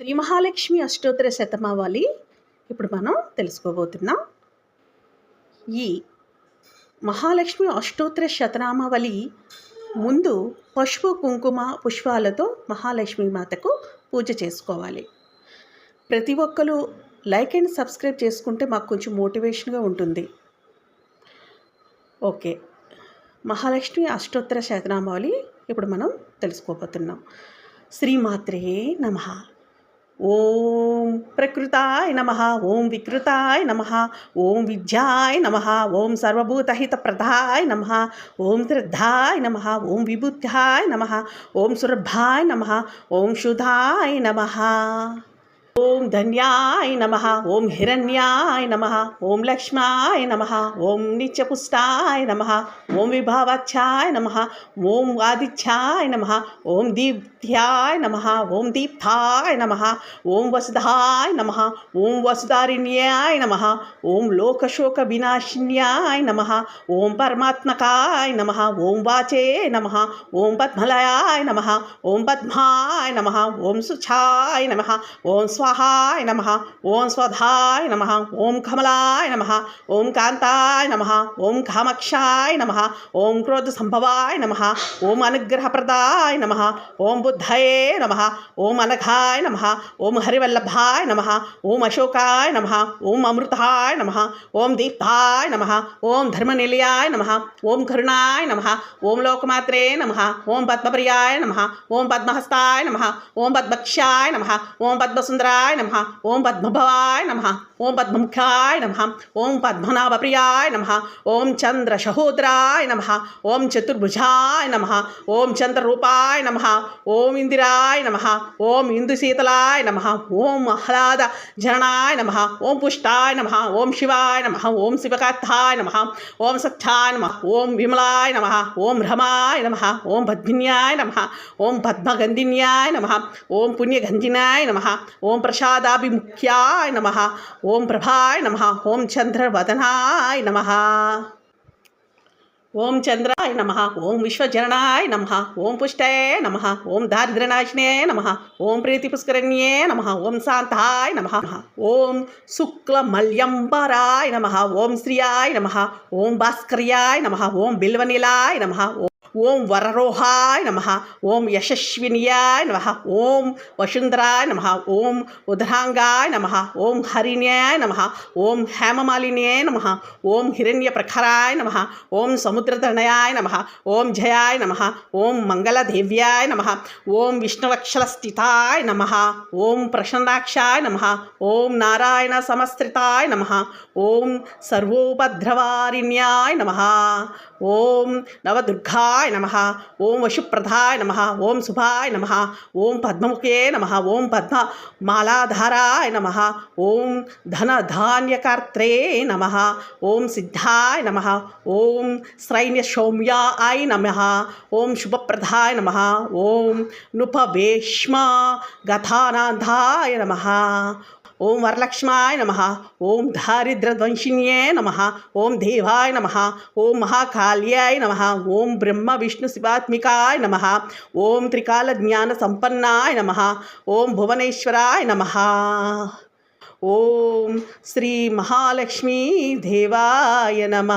శ్రీ మహాలక్ష్మి అష్టోత్తర శతమావళి. ఇప్పుడు మనం తెలుసుకోబోతున్నాం. ఈ మహాలక్ష్మి అష్టోత్తర శతనామావళి ముందు పసుపు కుంకుమ పుష్పాలతో మహాలక్ష్మి మాతకు పూజ చేసుకోవాలి. ప్రతి ఒక్కరు లైక్ అండ్ సబ్స్క్రైబ్ చేసుకుంటే మాకు కొంచెం మోటివేషన్గా ఉంటుంది. ఓకే. మహాలక్ష్మి అష్టోత్తర శతనామావళి ఇప్పుడు మనం తెలుసుకోబోతున్నాం. శ్రీమాత్రే నమ. ॐ प्रकृताय नमः ॐ विकृताय नमः ॐ विद्याय नमः ॐ सर्वभूतहितप्रदाय नमः ॐ श्रद्धाय नमः ॐ विबुद्ध्याय नमः ॐ सुरभाय नमः ॐ शुद्धाय नमः। ओम धन्याय नमः ओम हिरण्याय नमः ओम लक्ष्माय नमः ओम नीचपुष्टाय नमः ओम विभावाच्याय नमः ओम आदिच्याय नमः ओम दीप्त्याय नमः ओम दीप्ताय नमः ओम वसुधाय नमः ओम वसुधारिण्याय नमः ओम लोकशोक विनाशिन्याय नमः ओम परमात्मकाय नमः ओम वाचे नमः ओम पद्मलयाय नमः ओम पद्माय नमः ओम सुचाय नमः ओम स्वाहाय नम ओं स्वधाय नम ओं कमलाय नम ओं कांताय नम ओं कामक्षाय नम ओं क्रोध संभवाय ओं ओम अनुग्रहप्रदाय नम ओं बुद्धये नम ओं अनघाय नम ओं हरिवल्लभाय नम ओम अशोकाय नम ओं अमृताय नम ओं दीप्ताय नम ओं धर्मनिलयाय नम ओं करुणाय नम ओं लोकमात्रे नम ओं पद्मप्रियाय नम ओं पद्मस्ताय नम ओं पद्मक्षाय नम ओं पद्मसुंदराय पद्मनाभाय नमः ओम पद्मभवाय नमः ओम पद्मुखाय नमः ओम पद्मनाभप्रियाय नमः ओम चन्द्रसहोदराय नमः ओम चतुर्भुजाय नमः ओम चन्द्ररूपाय नमः ओम इंदिराय नमः ओम इन्दुशीतलाय नमः ओम आह्लाद जननाय नमः ओम पुष्टाय नमः ओम शिवाय नमः ओम शिवकात्थाय नमः ओम सत्याय नमः ओम विमलाय नमः ओम रमाय नमः ओम पद्मिन्याय नमः ओम पद्मगंधिन्याय नमः ओम पुण्यगन्धिनाय नमः ओम प्रसादाभिमुख्याय नमः ఓం ప్రభాయ్ నమ ఓం చంద్రవదనాయ నమ ఓం చంద్రాయ నమ ఓం విశ్వజననాయ నమ ఓం పుష్టాయ నమ ఓం దారిద్ర్యనాశినే నమ ఓం ప్రీతిపుష్కరణ్యే నమ ఓం శాంతాయ నమ ఓం శుక్లమల్యంబరాయ నమ ఓం శ్రియాయ నమ ఓం భాస్కర్యాయ నమ ఓం బిల్వనిలాయ నమ ओम வரரோஹாய் நமஹா ஓம் யசஸ்வினியாய் நமஹா ஓம் वसुंधराय நமஹா ஓம் उधरांगाय நமஹா ஓம் हरिण्याय நமஹா ஓம் ஹேமமாலினியே नम ओम हिरण्य प्रखराय नम ओं समुद्रतनयाय नम ओं जयाय नम ओं मंगलदेव्याय नम ओं विष्णुवक्षलस्थिताय नम ओं प्रसन्नाक्षाय नम ओं नारायण समस्त्रिताय नम ओं सर्वोपद्रवारिण्याय नम ओं नवदुर्गाय शिवाय नम ओं वशुप्रधाय नम ओं शुभाय नम ओं पद्मे नम ओं पद्मलाधाराय नम ओं ओम नम ओं सिद्धाय नम ओं श्रैण्यसौम्याय नम ओं शुभप्रधाय नम ओं नृपभेष्मा गथानाधाय नम ఓం వరలక్ష్మాయ నమ ఓం దారిద్రధ్వంసిన్యే నమ ఓం దేవాయ నమ ఓం మహాకాళ్యాయ నమ ఓం బ్రహ్మ విష్ణు శివాత్మికాయ నమ ఓం త్రికాల జ్ఞాన సంపన్నాయ నమ ఓం భువనేశ్వరాయ నమ ఓం శ్రీ మహాలక్ష్మీ దేవాయ నమ